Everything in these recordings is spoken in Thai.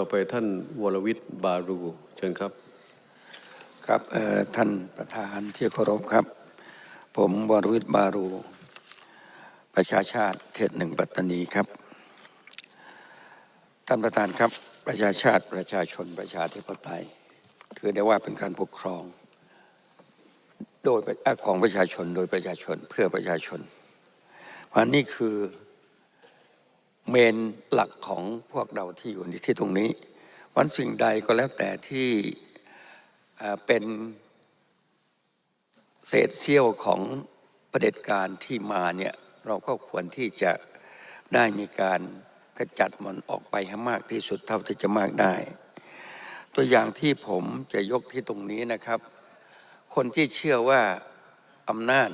ต่อไปท่านวรวิทย์บารูเชิญครับ ครับท่านประธานที่เคารพครับ ผมวรวิทย์บารู ประชาชาติเขตหนึ่งปัตตานีครับ ท่านประธานครับประชาชาติประชาชนประชาธิปไตยถือได้ว่าเป็นการปกครอง โดยของประชาชนโดยประชาชนเพื่อประชาชนเพราะนี่คือ เมนหลักของพวกเราที่อยู่ในที่ตรงนี้ วันสิ่งใดก็แล้วแต่ที่เป็นเศษเสี้ยวของประเด็จการที่มาเนี่ยเราก็ควรที่จะได้มีการกระจัดมันออกไปให้มากที่สุดเท่าที่จะมากได้ ตัวอย่างที่ผมจะยกที่ตรงนี้นะครับ คนที่เชื่อว่าอำนาจ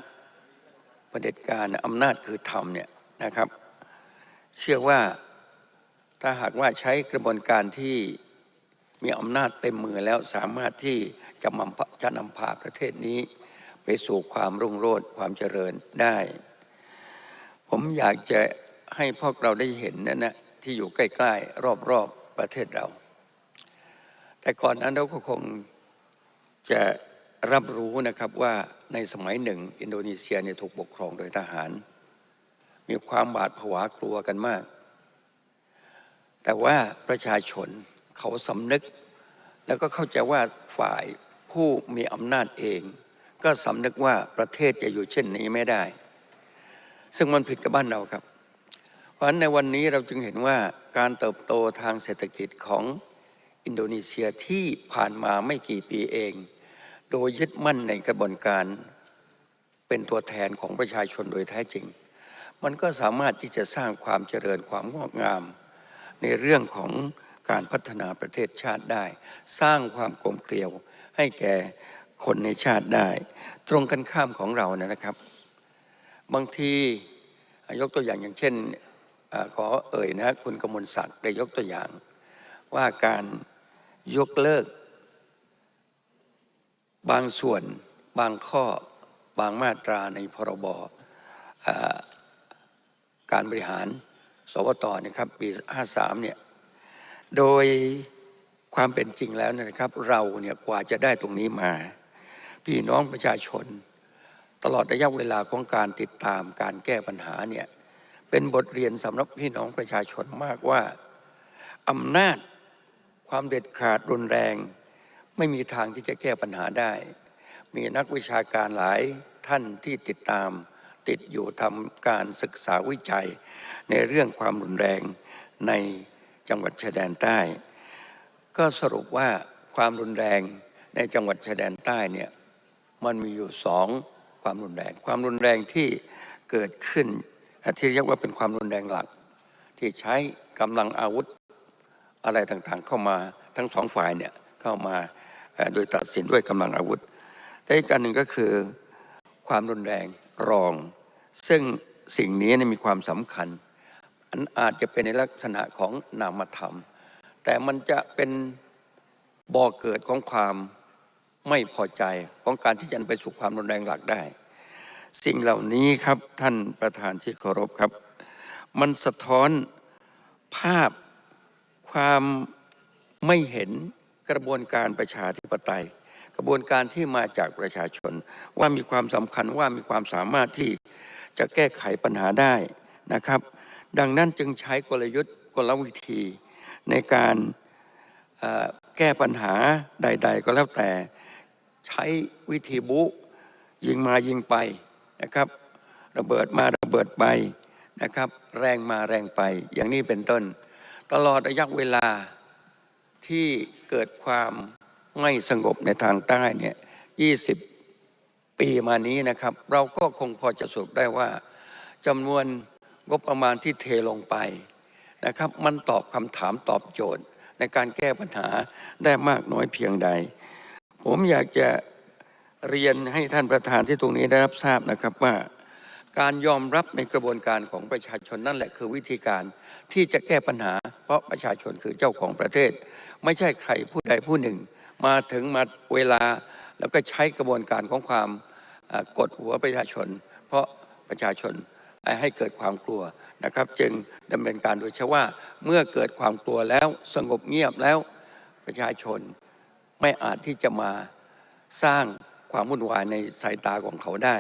ประเด็จการอำนาจคือธรรมเนี่ยนะครับ เชื่อว่าถ้าหากว่าใช้กระบวนการที่มีอำนาจเต็มมือแล้วสามารถที่จะนำจะนำพาประเทศนี้ ไปสู่ความรุ่งโรจน์ความเจริญได้ ผมอยากจะให้พวกเราได้เห็นนะนะที่อยู่ใกล้ๆ รอบๆ ประเทศเรา แต่ก่อนนั้นเราก็คงจะรับรู้นะครับว่าในสมัยหนึ่ง อินโดนีเซียเนี่ยถูกปกครองโดยทหาร มีความบาดผวากลัวกันมาก แต่ว่าประชาชนเขาสำนึก แล้วก็เข้าใจว่าฝ่ายผู้มีอำนาจเอง ก็สำนึกว่าประเทศจะอยู่เช่นนี้ไม่ได้ ซึ่งมันผิดกับบ้านเราครับ เพราะฉะนั้นในวันนี้เราจึงเห็นว่าการเติบโตทางเศรษฐกิจของอินโดนีเซียที่ผ่านมาไม่กี่ปีเอง โดยยึดมั่นในกระบวนการเป็นตัวแทนของประชาชนโดยแท้จริง มันก็สามารถที่จะสร้างความเจริญความงอกงาม ในเรื่องของการพัฒนาประเทศชาติได้ สร้างความกลมเกลียวให้แก่คนในชาติได้ ตรงกันข้ามของเรานะนะครับ บางทียกตัวอย่างอย่างเช่นอขอเอ่ยนะคุณกมลศักดิ์ได้ยกตัวอย่าง ว่าการยกเลิก บางส่วนบางข้อบางมาตราในพรบ การบริหาร สวตนะครับปี 53เนี่ยโดยความเป็นจริงแล้วนะครับ เราเนี่ยกว่าจะได้ตรงนี้มา พี่น้องประชาชน ตลอดระยะเวลาของการติดตามการแก้ปัญหาเนี่ยเป็นบทเรียนสำหรับพี่น้องประชาชนมากว่าอำนาจความเด็ดขาดรุนแรง ไม่มีทางที่จะแก้ปัญหาได้ มีนักวิชาการหลายท่านที่ติดตาม ติดอยู่ทำการศึกษาวิจัย ในเรื่องความรุนแรงในจังหวัดชายแดนใต้ ก็สรุปว่าความรุนแรงในจังหวัดชายแดนใต้เนี่ยมันมีอยู่สองความรุนแรง ความรุนแรงที่เกิดขึ้นที่เรียกว่าเป็นความรุนแรงหลัก ที่ใช้กำลังอาวุธอะไรต่างๆ เข้ามาทั้งสองฝ่ายเนี่ยเข้ามาโดยตัดสินด้วยกำลังอาวุธแต่อีกการหนึ่งก็คือความรุนแรง รอง ซึ่งสิ่งนี้มีความสำคัญ อันอาจจะเป็นในลักษณะของนามธรรม แต่มันจะเป็นบ่อเกิดของความไม่พอใจของการที่จะไปสู่ความรุนแรงหลักได้ สิ่งเหล่านี้ครับท่านประธานที่เคารพครับ มันสะท้อนภาพความไม่เห็นกระบวนการประชาธิปไตย กระบวนการที่มาจากประชาชน ว่ามีความสำคัญว่ามีความสามารถที่จะแก้ไขปัญหาได้นะครับ ดังนั้นจึงใช้กลยุทธ์กลวิธีในการแก้ปัญหาใด ๆ ก็แล้วแต่ใช้วิธีบุยิงมายิงไปนะครับ ระเบิดมาระเบิดไปนะครับ แรงมาแรงไปอย่างนี้เป็นต้น ตลอดระยะเวลาที่เกิดความ ไม่สงบในทางใต้เนี่ย20ปีมานี้นะครับ เราก็คงพอจะสรุปได้ว่าจำนวนงบประมาณที่เทลงไปนะครับ มันตอบคำถามตอบโจทย์ ในการแก้ปัญหาได้มากน้อยเพียงใด ผมอยากจะเรียนให้ท่านประธานที่ตรงนี้ได้รับทราบนะครับว่า การยอมรับในกระบวนการของประชาชนนั่นแหละคือวิธีการที่จะแก้ปัญหา เพราะประชาชนคือเจ้าของประเทศ ไม่ใช่ใครผู้ใดผู้หนึ่ง มาถึงมาเวลาแล้วก็ใช้กระบวนการของความกดหัวประชาชน เพราะประชาชนให้เกิดความกลัวนะครับ จึงดำเนินการโดยเฉพาว่าเมื่อเกิดความกลัวแล้วสงบเงียบแล้วประชาชนไม่อาจที่จะมาสร้างความวุ่นวายในสายตาของเขาได้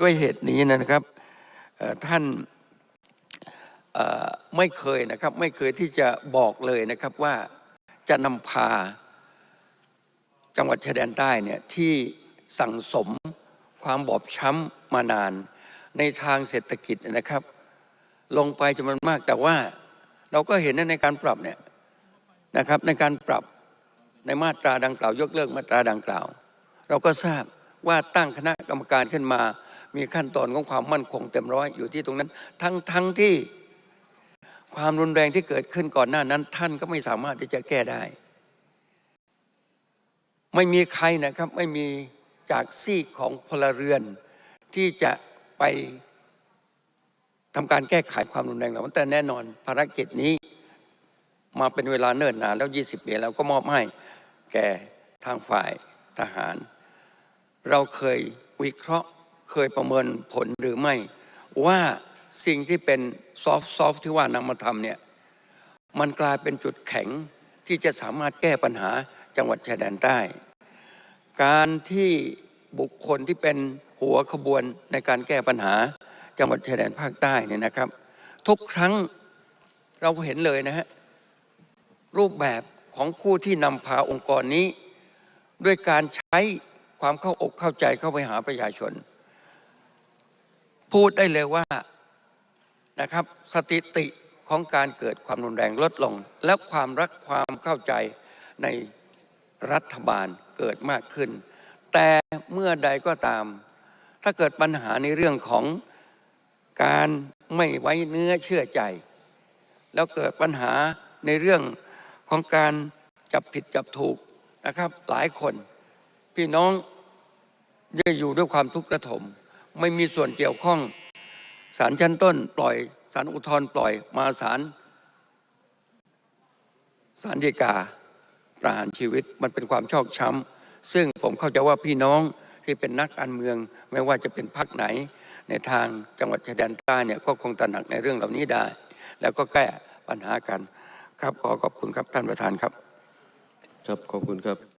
ด้วยเหตุนี้นะครับท่านไม่เคยนะครับไม่เคยที่จะบอกเลยนะครับว่าจะนำพา จังหวัดชายแดนใต้เนี่ยที่สั่งสมความบอบช้ำมานานในทางเศรษฐกิจนะครับ ลงไปจำนวนมากแต่ว่าเราก็เห็นนะในการปรับเนี่ยนะครับในการปรับในมาตราดังกล่าวยกเลิกมาตราดังกล่าว เราก็ทราบว่าตั้งคณะกรรมการขึ้นมา มีขั้นตอนของความมั่นคงเต็มร้อยอยู่ที่ตรงนั้น ทั้งทั้งที่ความรุนแรงที่เกิดขึ้นก่อนหน้านั้น ท่านก็ไม่สามารถที่จะแก้ได้ ไม่มีใครนะครับไม่มีจากซีกของพลเรือน ที่จะไปทำการแก้ไขความรุนแรงเหล่านั้นแต่แน่นอนภารกิจนี้มาเป็นเวลาเนิ่นนานแล้ว 20 ปีแล้วก็มอบให้แก่ทางฝ่ายทหาร เราเคยวิเคราะห์เคยประเมินผลหรือไม่ ว่าสิ่งที่เป็นซอฟต์ซอฟต์ที่ว่านำมาทำเนี่ยมันกลายเป็นจุดแข็งที่จะสามารถแก้ปัญหาจังหวัดชายแดนใต้ การที่บุคคลที่เป็นหัวขบวนในการแก้ปัญหาจังหวัดชายแดนภาคใต้เนี่ยนะครับ ทุกครั้งเราเห็นเลยนะฮะรูปแบบของผู้ที่นำพาองค์กรนี้ ด้วยการใช้ความเข้าอกเข้าใจเข้าไปหาประชาชน พูดได้เลยว่านะครับสถิติของการเกิดความรุนแรงลดลง และความรักความเข้าใจในรัฐบาล เกิดมากขึ้น แต่เมื่อใดก็ตาม ถ้าเกิดปัญหาในเรื่องของการไม่ไว้เนื้อเชื่อใจ แล้วเกิดปัญหาในเรื่องของการจับผิดจับถูกนะครับ หลายคน พี่น้องได้อยู่ด้วยความทุกข์ระทม ไม่มีส่วนเกี่ยวข้องศาลชั้นต้น ปล่อยศาลอุทธรณ์ปล่อยมาศาลศาลฎีกา ประหารชีวิตมันเป็นความชอกช้ำซึ่งผมเข้าใจว่าพี่น้องที่เป็นนักการเมือง ไม่ว่าจะเป็นพรรคไหน ในทางจังหวัดชายแดนใต้เนี่ยก็คงตระหนักในเรื่องเหล่านี้ได้ แล้วก็แก้ปัญหากัน ครับขอขอบคุณครับท่านประธานครับ ครับขอบคุณครับ